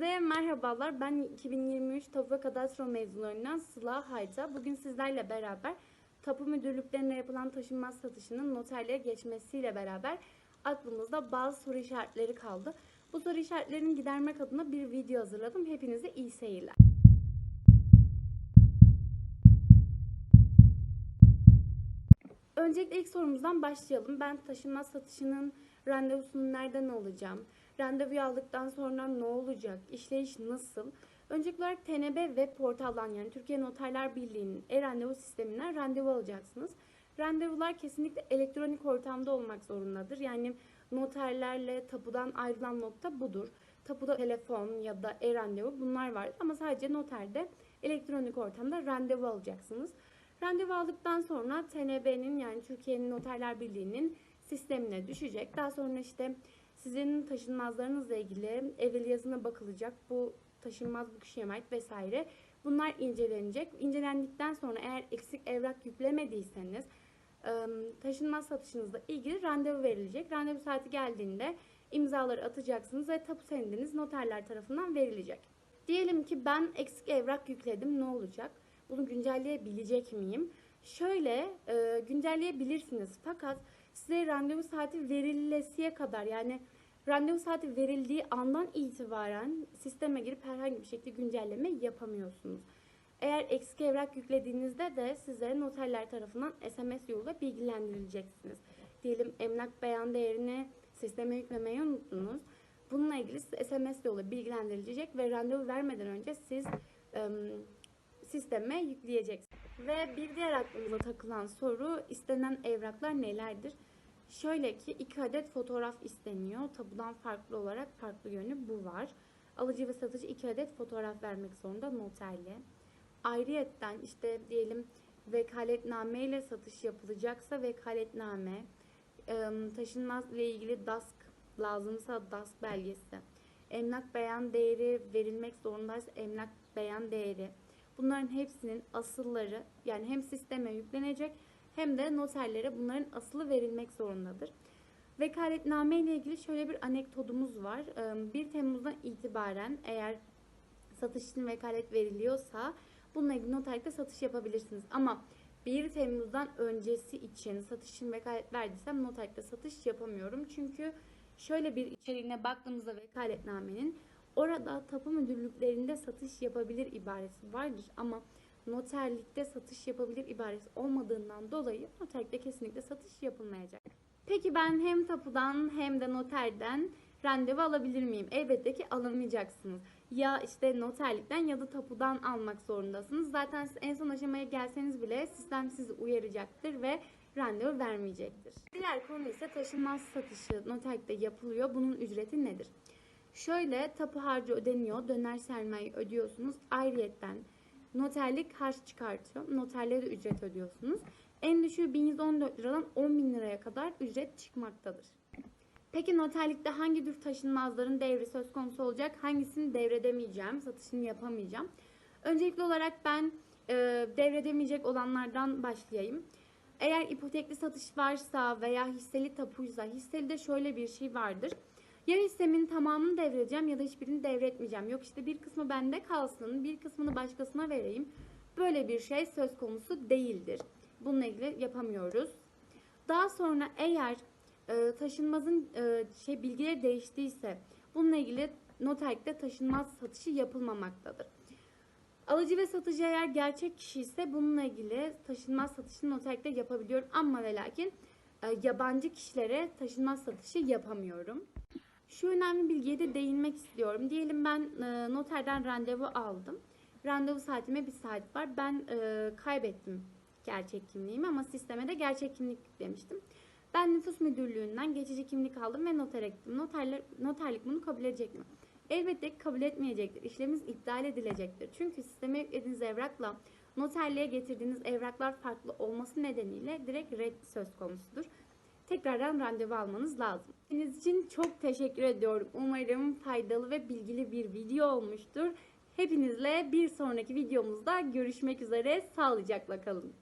Herkese merhabalar. Ben 2023 Tapu Kadastro mezunlarından Sıla Hayta. Bugün sizlerle beraber tapu müdürlüklerine yapılan taşınmaz satışının noterliğe geçmesiyle beraber aklımızda bazı soru işaretleri kaldı. Bu soru işaretlerini gidermek adına bir video hazırladım. Hepinize iyi seyirler. Öncelikle ilk sorumuzdan başlayalım. Ben taşınmaz satışının randevusunu nereden alacağım? Randevu aldıktan sonra ne olacak? İşleyiş nasıl? Öncelikli olarak TNB web portaldan yani Türkiye Noterler Birliği'nin e-randevu sisteminden randevu alacaksınız. Randevular kesinlikle elektronik ortamda olmak zorundadır. Yani noterlerle tapudan ayrılan nokta budur. Tapuda telefon ya da e-randevu bunlar var ama sadece noterde elektronik ortamda randevu alacaksınız. Randevu aldıktan sonra TNB'nin yani Türkiye'nin Noterler Birliği'nin sistemine düşecek. Daha sonra işte sizin taşınmazlarınızla ilgili evvel yazına bakılacak. Bu taşınmaz bu kişiye ait vesaire. Bunlar incelenecek. İncelendikten sonra eğer eksik evrak yüklemediyseniz ıı, taşınmaz satışınızla ilgili randevu verilecek. Randevu saati geldiğinde imzaları atacaksınız ve tapu senediniz noterler tarafından verilecek. Diyelim ki ben eksik evrak yükledim ne olacak? Bunu güncelleyebilecek miyim? Şöyle e, güncelleyebilirsiniz fakat size randevu saati verilesiye kadar yani randevu saati verildiği andan itibaren sisteme girip herhangi bir şekilde güncelleme yapamıyorsunuz. Eğer eksik evrak yüklediğinizde de size noterler tarafından SMS yoluyla bilgilendirileceksiniz. Diyelim emlak beyan değerini sisteme yüklemeyi unuttunuz. Bununla ilgili size SMS yoluyla bilgilendirilecek ve randevu vermeden önce siz ım, sisteme yükleyeceksiniz. Ve bir diğer aklımıza takılan soru istenen evraklar nelerdir? Şöyle ki iki adet fotoğraf isteniyor. Tabudan farklı olarak farklı yönü bu var. Alıcı ve satıcı iki adet fotoğraf vermek zorunda noterle. Ayrıyetten işte diyelim vekaletname ile satış yapılacaksa vekaletname, taşınmaz ile ilgili DASK lazımsa DASK belgesi, emlak beyan değeri verilmek zorundaysa emlak beyan değeri. Bunların hepsinin asılları yani hem sisteme yüklenecek hem de noterlere bunların asılı verilmek zorundadır. Vekaletname ile ilgili şöyle bir anekdotumuz var. Ee, 1 Temmuz'dan itibaren eğer satış için vekalet veriliyorsa bununla ilgili noterlikte satış yapabilirsiniz. Ama 1 Temmuz'dan öncesi için satış için vekalet verdiysem noterlikte satış yapamıyorum. Çünkü şöyle bir içeriğine baktığımızda vekaletnamenin orada tapu müdürlüklerinde satış yapabilir ibaresi vardır. Ama noterlikte satış yapabilir ibaresi olmadığından dolayı noterlikte kesinlikle satış yapılmayacak. Peki ben hem tapudan hem de noterden randevu alabilir miyim? Elbette ki alamayacaksınız. Ya işte noterlikten ya da tapudan almak zorundasınız. Zaten siz en son aşamaya gelseniz bile sistem sizi uyaracaktır ve randevu vermeyecektir. Diğer konu ise taşınmaz satışı noterlikte yapılıyor. Bunun ücreti nedir? Şöyle tapu harcı ödeniyor. Döner sermaye ödüyorsunuz. Ayrıyetten noterlik harç çıkartıyor. Noterlere de ücret ödüyorsunuz. En düşüğü 1114 liradan 10 bin liraya kadar ücret çıkmaktadır. Peki noterlikte hangi tür taşınmazların devri söz konusu olacak? Hangisini devredemeyeceğim, satışını yapamayacağım? Öncelikli olarak ben e, devredemeyecek olanlardan başlayayım. Eğer ipotekli satış varsa veya hisseli tapuysa, hisseli de şöyle bir şey vardır. Ya hissemin tamamını devredeceğim ya da hiçbirini devretmeyeceğim. Yok işte bir kısmı bende kalsın, bir kısmını başkasına vereyim. Böyle bir şey söz konusu değildir. Bununla ilgili yapamıyoruz. Daha sonra eğer e, taşınmazın e, şey bilgileri değiştiyse bununla ilgili noterlikte taşınmaz satışı yapılmamaktadır. Alıcı ve satıcı eğer gerçek kişi ise bununla ilgili taşınmaz satışını noterlikte yapabiliyorum ama ve lakin e, yabancı kişilere taşınmaz satışı yapamıyorum. Şu önemli bilgiye de değinmek istiyorum. Diyelim ben e, noterden randevu aldım. Randevu saatime bir saat var. Ben e, kaybettim gerçek kimliğimi ama sisteme de gerçek kimlik yüklemiştim. Ben nüfus müdürlüğünden geçici kimlik aldım ve notere gittim. Noterler, noterlik bunu kabul edecek mi? Elbette kabul etmeyecektir. İşlemimiz iptal edilecektir. Çünkü sisteme yüklediğiniz evrakla noterliğe getirdiğiniz evraklar farklı olması nedeniyle direkt red söz konusudur. Tekrardan randevu almanız lazım. Sizin için çok teşekkür ediyorum. Umarım faydalı ve bilgili bir video olmuştur. Hepinizle bir sonraki videomuzda görüşmek üzere. Sağlıcakla kalın.